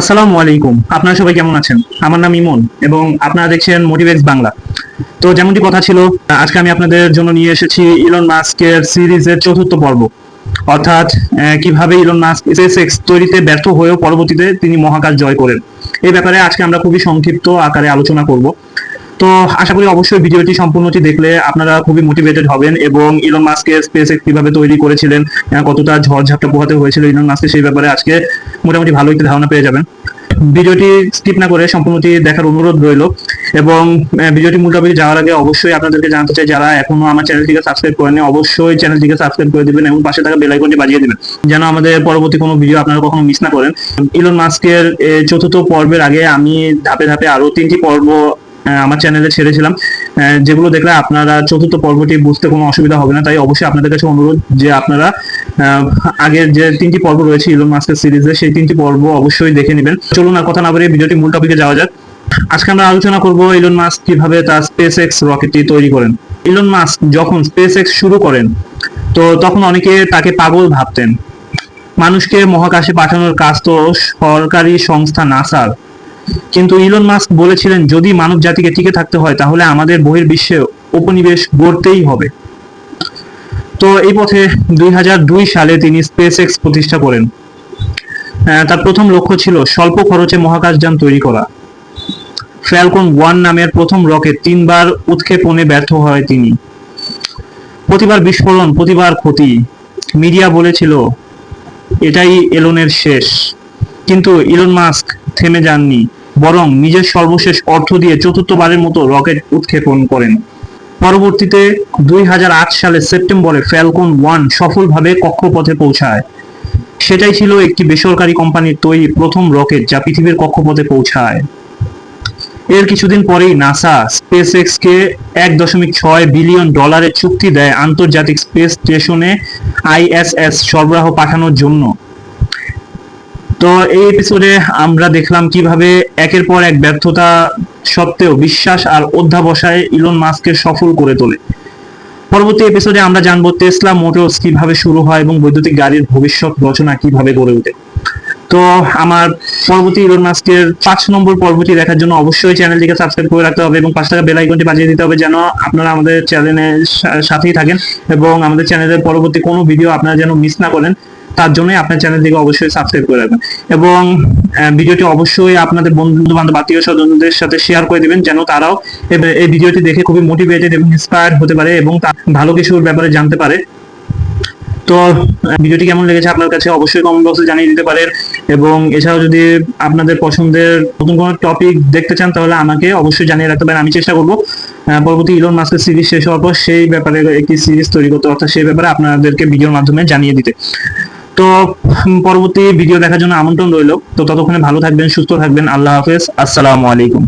আসসালামু আলাইকুম। আপনারা সবাই কেমন আছেন? আমার নাম ইমন এবং আপনারা দেখছেন মোটিভেক্স বাংলা তো যেমনটি কথা ছিল, আজকে আমি আপনাদের জন্য নিয়ে এসেছি ইলন মাস্কের সিরিজের চতুর্থ পর্ব। অর্থাৎ কীভাবে ইলন মাস্ক স্পেসএক্স তৈরিতে ব্যর্থ হয়েও পরবর্তীতে তিনি মহাকাশ জয় করেন। এই ব্যাপারে আজকে আমরা খুবই সংক্ষিপ্ত আকারে আলোচনা করব। তো আশা করি অবশ্যই ভিডিওটি সম্পূর্ণটি দেখলে আপনারা খুবই মোটিভেটেড হবেন এবং ইলন মাস্কের স্পেস কীভাবে তৈরি করেছিলেন কতটা ঝড়ঝাপটা পোহাতে হয়েছিল ইলন মাস্কের সেই ব্যাপারে আজকে মোটামুটি ভালো একটি ধারণা পেয়ে যাবেন। ভিডিওটি স্কিপ না করে সম্পূর্ণটি দেখার অনুরোধ রইল এবং ভিডিওটি টপিকে যাওয়ার আগে অবশ্যই আপনাদেরকে জানাতে চাই, যারা এখনও আমার চ্যানেলটিকে সাবস্ক্রাইব করেনি অবশ্যই চ্যানেলটিকে সাবস্ক্রাইব করে দিবেন এবং পাশে থাকা বেল আইকনটি বাজিয়ে দিবেন, যেন আমাদের পরবর্তী কোনো ভিডিও আপনারা কখনো মিস না করেন। ইলন মাস্কের চতুর্থ পর্বের আগে আমি ধাপে ধাপে আরও তিনটি পর্ব আমার চ্যানেলে ছেড়েছিলাম। যেগুলো দেখলে আপনারা চতুর্থ পর্বটি বুঝতে কোনো অসুবিধা হবে না, তাই অবশ্যই আপনাদের কাছে অনুরোধ যে আপনারা আগের যে তিনটি পর্ব রয়েছে ইলন মাস্কের সিরিজে সেই তিনটি পর্ব অবশ্যই দেখে নেবেন। চলুন আর কথা না বলে ভিডিওটি মূল টপিকে যাওয়া যাক। আজকে আমরা আলোচনা করব ইলন মাস্ক কীভাবে তার স্পেস এক্স রকেটটি তৈরি করেন। ইলন মাস্ক যখন স্পেস এক্স শুরু করেন, তো তখন অনেকে তাকে পাগল ভাবতেন। মানুষকে মহাকাশে পাঠানোর কাজ তো সরকারি সংস্থা নাসার। কিন্তু ইলন মাস্ক বলেছিলেন, যদি মানব জাতিকে টিকে থাকতে হয়, তাহলে আমাদের বহির্বিশ্বে উপনিবেশ গড়তেই হবে। তো এই পথে দুই হাজার দুই সালে তিনি স্পেস এক্স প্রতিষ্ঠা করেন। তার প্রথম লক্ষ্য ছিল স্বল্প খরচে মহাকাশযান তৈরি করা। ফ্যালকন ওয়ান নামের প্রথম রকেট তিনবার উৎক্ষেপণে ব্যর্থ হয় তিনি। প্রতিবার বিস্ফোরণ, প্রতিবার ক্ষতি। মিডিয়া বলেছিল, এটাই এলনের শেষ। কিন্তু ইলন মাস্ক থেমে যাননি। বরং নিজের সর্বশেষ অর্থ দিয়ে চতুর্থবারের মতো রকেট উৎক্ষেপণ করেন। পরবর্তীতে দুই সালের সেপ্টেম্বরে ফ্যালকন ওয়ান সফলভাবে কক্ষপথে পৌঁছায়। সেটাই ছিল একটি বেসরকারি কোম্পানির তৈরি প্রথম রকেট যা পৃথিবীর কক্ষপথে পৌঁছায়। এর কিছুদিন পরেই নাসা স্পেস এক্স কে এক দশমিক ছয় বিলিয়ন ডলারের চুক্তি দেয় আন্তর্জাতিক স্পেস স্টেশনে আইএসএস সরবরাহ পাঠানোর জন্য। তো এই এপিসোডে আমরা দেখলাম কীভাবে একের পর এক ব্যর্থতা সত্ত্বেও বিশ্বাস আর অধ্যাবসায় ইলন মাস্ককে সফল করে তোলে। পরবর্তী এপিসোডে আমরা জানব টেসলা মোটরস কীভাবে শুরু হয় এবং বৈদ্যুতিক গাড়ির ভবিষ্যৎ রচনা কীভাবে গড়ে ওঠে। তো আমার পরবর্তী ইলন মাস্কের পাঁচ নম্বর পর্বটি দেখার জন্য অবশ্যই চ্যানেলটিকে সাবস্ক্রাইব করে রাখতে হবে এবং পাঁচ টাকা বেল আইকনটি বাজিয়ে দিতে হবে যেন আপনারা আমাদের চ্যানেলের সাথেই থাকেন এবং আমাদের চ্যানেলের পরবর্তী কোনো ভিডিও আপনারা যেন মিস না করেন। তার জন্যই আপনার চ্যানেলটিকে অবশ্যই সাবস্ক্রাইব করে রাখবেন। এবং ভিডিওটি অবশ্যই আপনাদের বন্ধু বান্ধব আত্মীয় স্বজনদের সাথে শেয়ার করে দিবেন, যেন তারাও এই ভিডিওটি দেখে খুবই মোটিভেটেড এবং ইন্সপায়ার্ড হতে পারে এবং ভালো কিছুর ব্যাপারে জানতে পারে। তো ভিডিওটি কেমন লেগেছে আপনার কাছে অবশ্যই কমেন্ট বক্সে জানিয়ে দিতে পারেন। এবং এছাড়াও যদি আপনাদের পছন্দের নতুন কোনো টপিক দেখতে চান, তাহলে আমাকে অবশ্যই জানিয়ে রাখতে পারেন। আমি চেষ্টা করব পরবর্তী ইলন মাস্কের সিরিজ শেষ হওয়ার পর সেই ব্যাপারে একটি সিরিজ তৈরি করতে, অর্থাৎ সেই ব্যাপারে আপনাদেরকে ভিডিওর মাধ্যমে জানিয়ে দিতে। তো পরবর্তী ভিডিও দেখার জন্য আমন্ত্রণ রইল। তো ততক্ষণে ভালো থাকবেন, সুস্থ থাকবেন। আল্লাহ হাফেজ। আসসালামু আলাইকুম।